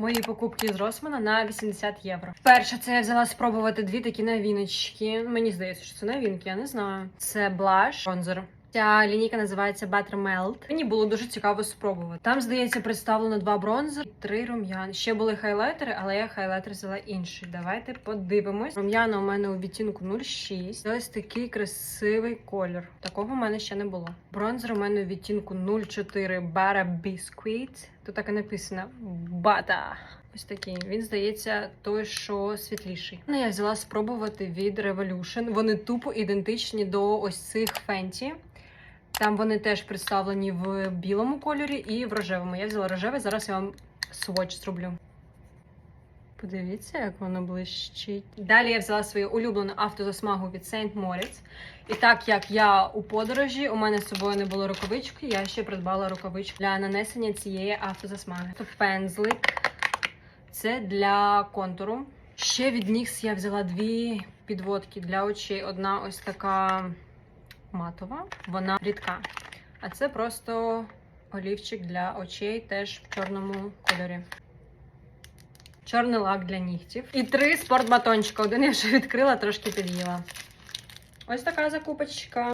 Мої покупки з Росмана на 80 євро. Перше, це я взяла спробувати дві такі новіночки. Мені здається, що це новинки, я не знаю. Це блаш, бронзер. Ця лінійка називається Butter Melt. Мені було дуже цікаво спробувати. Там, здається, представлено два бронзери три рум'ян. Ще були хайлайтери, але я хайлайтер взяла інший. Давайте подивимось. Рум'яна у мене у відтінку 06. Ось такий красивий колір. Такого в мене ще не було. Бронзер у мене у відтінку 04 Bara Biscuit. Тут так і написано Бата. Ось такий. Він здається, той, що світліший. Ну, я взяла спробувати від Revolution. Вони тупо ідентичні до ось цих фенті. Там вони теж представлені в білому кольорі і в рожевому. Я взяла рожевий, зараз я вам сводч зроблю. Подивіться, як воно блищить. Далі я взяла свою улюблену автозасмагу від Saint Moritz. І так як я у подорожі, у мене з собою не було рукавички, я ще придбала рукавичку для нанесення цієї автозасмаги. Тобто пензлик. Це для контуру. Ще від NYX я взяла дві підводки для очей. Одна ось така матова, вона рідка. А це просто олівчик для очей, теж в чорному кольорі. Чорний лак для нігтів. І три спортбатончика. Один я вже відкрила, трошки під'їла. Ось така закупочка.